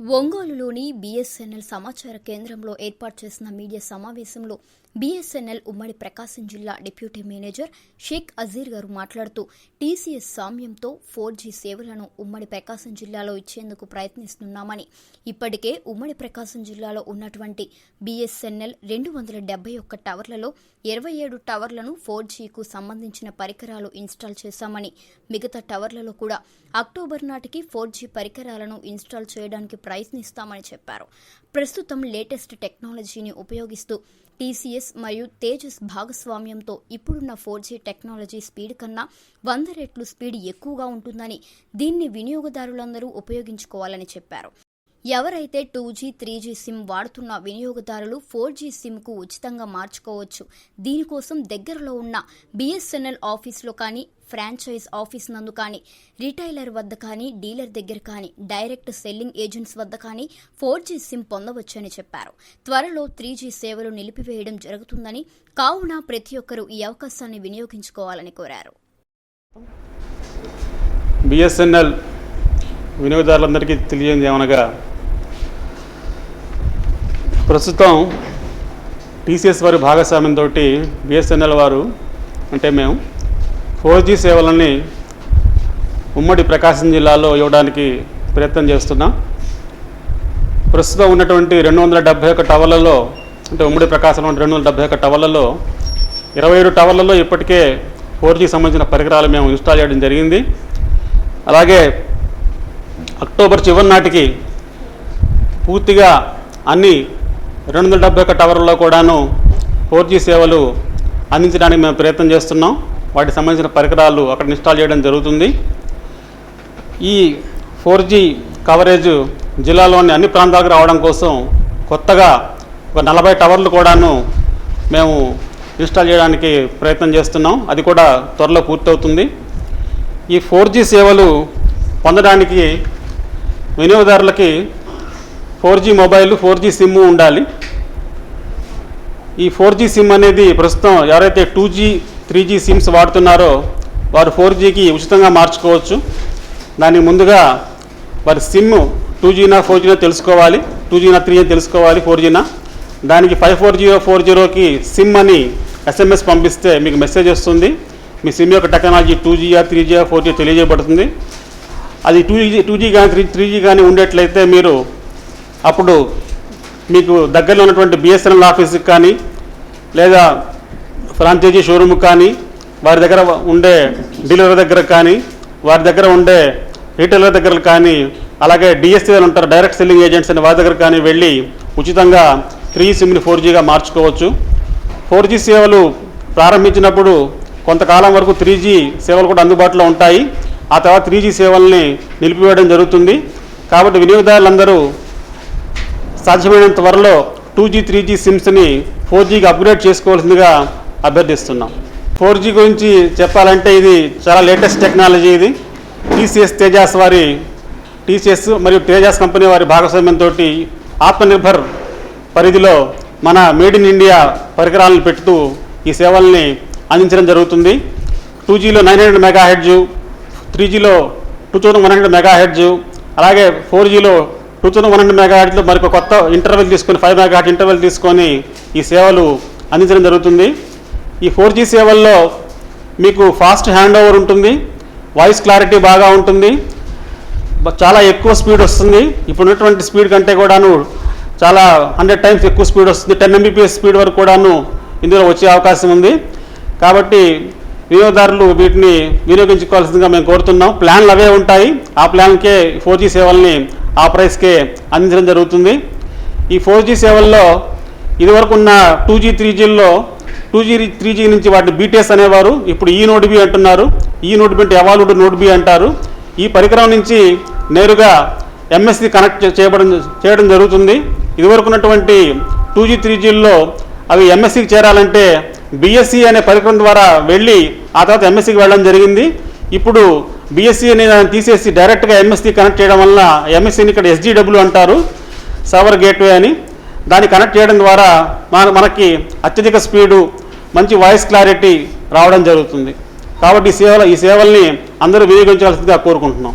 ఒంగోలులోని బీఎస్ఎన్ఎల్ సమాచార కేంద్రంలో ఏర్పాటు చేసిన మీడియా సమావేశంలో బీఎస్ఎన్ఎల్ ఉమ్మడి ప్రకాశం జిల్లా డిప్యూటీ మేనేజర్ షేక్ అజీర్ గారు మాట్లాడుతూ టీసీఎస్ సామ్యంతో ఫోర్ జీ సేవలను ఉమ్మడి ప్రకాశం జిల్లాలో ఇచ్చేందుకు ప్రయత్నిస్తున్నామని. ఇప్పటికే ఉమ్మడి ప్రకాశం జిల్లాలో ఉన్నటువంటి బీఎస్ఎన్ఎల్ రెండు వందల డెబ్బై ఒక్క టవర్లలో ఇరవై ఏడు టవర్లను ఫోర్ జీకు సంబంధించిన పరికరాలు ఇన్స్టాల్ చేశామని మిగతా టవర్లలో కూడా అక్టోబర్ నాటికి ఫోర్ జీ పరికరాలను ఇన్స్టాల్ చేయడానికి ప్రయత్నిస్తామని చెప్పారు. ప్రస్తుతం లేటెస్ట్ టెక్నాలజీని ఉపయోగిస్తూ టీసీఎస్ మరియు తేజస్ భాగస్వామ్యంతో ఇప్పుడున్న ఫోర్ జీ టెక్నాలజీ స్పీడ్ కన్నా వంద రెట్లు స్పీడ్ ఎక్కువగా ఉంటుందని దీన్ని వినియోగదారులందరూ ఉపయోగించుకోవాలని చెప్పారు. ఎవరైతే two G three G SIM వాడుతున్న వినియోగదారులు ఫోర్ జీ సిమ్కు ఉచితంగా మార్చుకోవచ్చు. దీనికోసం దగ్గరలో ఉన్న బీఎస్ఎన్ఎల్ ఆఫీస్లో కానీ ఫ్రాంచైజ్ ఆఫీస్ నందు కానీ రిటైలర్ వద్ద కానీ డీలర్ దగ్గర కానీ డైరెక్ట్ సెల్లింగ్ ఏజెంట్స్ వద్ద కానీ ఫోర్ జీ సిమ్ పొందవచ్చని చెప్పారు. త్వరలో త్రీ జీ సేవలు నిలిపివేయడం జరుగుతుందని కావున ప్రతి ఒక్కరూ ఈ అవకాశాన్ని వినియోగించుకోవాలని కోరారు. బిఎస్ఎన్ఎల్ వినియోగదారులందరికీ తెలియజేది ఏమనగా ప్రస్తుతం టీసీఎస్ వారి భాగస్వామ్యంతో బిఎస్ఎన్ఎల్ వారు అంటే మేము ఫోర్ జీ సేవలని ఉమ్మడి ప్రకాశం జిల్లాలో ఇవ్వడానికి ప్రయత్నం చేస్తున్నాం. ప్రస్తుతం ఉన్నటువంటి రెండు వందల డెబ్బై ఒక్క టవర్లలో అంటే ఉమ్మడి ప్రకాశంలో రెండు వందల డెబ్బై ఒక్క టవర్లలో ఇరవై ఏడు టవర్లలో ఇప్పటికే ఫోర్ జీ సంబంధించిన పరికరాలు మేము ఇన్స్టాల్ చేయడం జరిగింది. అలాగే అక్టోబర్ చివరి నాటికి పూర్తిగా అన్ని రెండు వందల డెబ్బై ఒక టవర్లో కూడాను ఫోర్ జీ సేవలు అందించడానికి మేము ప్రయత్నం చేస్తున్నాం. వాటికి సంబంధించిన పరికరాలు అక్కడ ఇన్స్టాల్ చేయడం జరుగుతుంది. ఈ ఫోర్ జీ కవరేజ్ జిల్లాలోని అన్ని ప్రాంతాలకు రావడం కోసం కొత్తగా ఒక నలభై టవర్లు కూడాను మేము ఇన్స్టాల్ చేయడానికి ప్రయత్నం చేస్తున్నాం. అది కూడా త్వరలో పూర్తవుతుంది. ఈ ఫోర్ జీ సేవలు పొందడానికి వినియోగదారులకి four G mobile four G SIM ఉండాలి. ఈ ఫోర్ జీ సిమ్ అనేది ప్రస్తుతం ఎవరైతే two G three G SIMs వాడుతున్నారో వారు ఫోర్ జీకి ఉచితంగా మార్చుకోవచ్చు. దానికి ముందుగా వారి సిమ్ టూ జీనా ఫోర్ జీనా తెలుసుకోవాలి. టూ జీనా త్రీ అని తెలుసుకోవాలి ఫోర్ జీనా. దానికి ఫైవ్ ఫోర్ జీరో ఫోర్ జీరోకి సిమ్ అని ఎస్ఎంఎస్ పంపిస్తే మీకు మెసేజ్ వస్తుంది. మీ సిమ్ యొక్క టెక్నాలజీ టూ జీయా త్రీ జీయా ఫోర్ జీ తెలియజేయబడుతుంది. అది టూ జీ టూ జీ కానీ త్రీ త్రీ జీ కానీ ఉండేట్లయితే మీరు అప్పుడు మీకు దగ్గరలో ఉన్నటువంటి బిఎస్ఎన్ఎల్ ఆఫీస్కి కానీ లేదా ఫ్రాంచైజీ షోరూమ్ కానీ వారి దగ్గర ఉండే డీలర్ దగ్గర కానీ వారి దగ్గర ఉండే రీటైలర్ దగ్గర కానీ అలాగే డిఎస్సీలు ఉంటారు డైరెక్ట్ సెల్లింగ్ ఏజెంట్స్ అని వారి దగ్గర కానీ వెళ్ళి ఉచితంగా త్రీ సిమ్ని ఫోర్ జీగా మార్చుకోవచ్చు. ఫోర్ జీ సేవలు ప్రారంభించినప్పుడు కొంతకాలం వరకు త్రీ జీ సేవలు కూడా అందుబాటులో ఉంటాయి. ఆ తర్వాత త్రీ జీ సేవల్ని నిలిపివేయడం జరుగుతుంది. కాబట్టి వినియోగదారులందరూ సాధ్యమైనంత త్వరలో టూ జీ త్రీ జీ సిమ్స్ని ఫోర్ జీకి అప్గ్రేడ్ చేసుకోవాల్సిందిగా అభ్యర్థిస్తున్నాం. ఫోర్ జీ గురించి చెప్పాలంటే ఇది చాలా లేటెస్ట్ టెక్నాలజీ ఇది. టీసీఎస్ తేజాస్ వారి టీసీఎస్ మరియు తేజాస్ కంపెనీ వారి భాగస్వామ్యంతో ఆత్మనిర్భర్ పరిధిలో మన మేడ్ ఇన్ ఇండియా పరికరాలను పెడుతూ ఈ సేవల్ని అందించడం జరుగుతుంది. Two జీలో nine hundred mega hertz three జీలో two thousand one hundred mega hertz అలాగే ఫోర్ జీలో టూ థౌసండ్ వన్ హండ్రెడ్ మెగాహాట్లో హెడ్జ్లో మరి కొత్త ఇంటర్వెల్ తీసుకొని ఫైవ్ మెగా ఇంటర్వెల్ తీసుకొని ఈ సేవలు అందించడం జరుగుతుంది. ఈ ఫోర్ జీ సేవల్లో మీకు ఫాస్ట్ హ్యాండ్ ఓవర్ ఉంటుంది వాయిస్ క్లారిటీ బాగా ఉంటుంది చాలా ఎక్కువ స్పీడ్ వస్తుంది. ఇప్పుడు ఉన్నటువంటి స్పీడ్ కంటే కూడాను చాలా హండ్రెడ్ టైమ్స్ ఎక్కువ స్పీడ్ వస్తుంది. టెన్ ఎంబీపీఎస్ స్పీడ్ వరకు కూడాను ఇందులో వచ్చే అవకాశం ఉంది. కాబట్టి వినియోగదారులు వీటిని వినియోగించుకోవాల్సిందిగా మేము కోరుతున్నాం. ప్లాన్లు అవే ఉంటాయి. ఆ ప్లాన్కే ఫోర్ జీ సేవల్ని ఆ ప్రైస్కే అందించడం జరుగుతుంది. ఈ ఫోర్ జీ సేవల్లో ఇదివరకు ఉన్న టూ జీ త్రీ జీల్లో టూ జీ త్రీ జీ నుంచి వాటిని బీటీఎస్ అనేవారు. ఇప్పుడు ఈ నోట్ బి అంటున్నారు. ఈ నోట్ బి అంటే ఎవాల్వ్డ్ నోట్ బి అంటారు. ఈ పరికరం నుంచి నేరుగా ఎంఎస్సి కనెక్ట్ చేయబడం చేయడం జరుగుతుంది. ఇదివరకు ఉన్నటువంటి టూ జీ త్రీ జీల్లో అవి ఎంఎస్సికి చేరాలంటే బిఎస్సి అనే పరికరం ద్వారా వెళ్ళి ఆ తర్వాత ఎంఎస్సికి వెళ్ళడం జరిగింది. ఇప్పుడు బీఎస్సీ అనే దాన్ని తీసేసి డైరెక్ట్గా ఎంఎస్సీ కనెక్ట్ చేయడం వల్ల ఎంఎస్సీని ఇక్కడ ఎస్జీడబ్ల్యూ అంటారు సర్వర్ గేట్వే అని. దాన్ని కనెక్ట్ చేయడం ద్వారా మన మనకి అత్యధిక స్పీడు మంచి వాయిస్ క్లారిటీ రావడం జరుగుతుంది. కాబట్టి ఈ సేవల ఈ సేవల్ని అందరూ వినియోగించాల్సిందిగా కోరుకుంటున్నాం.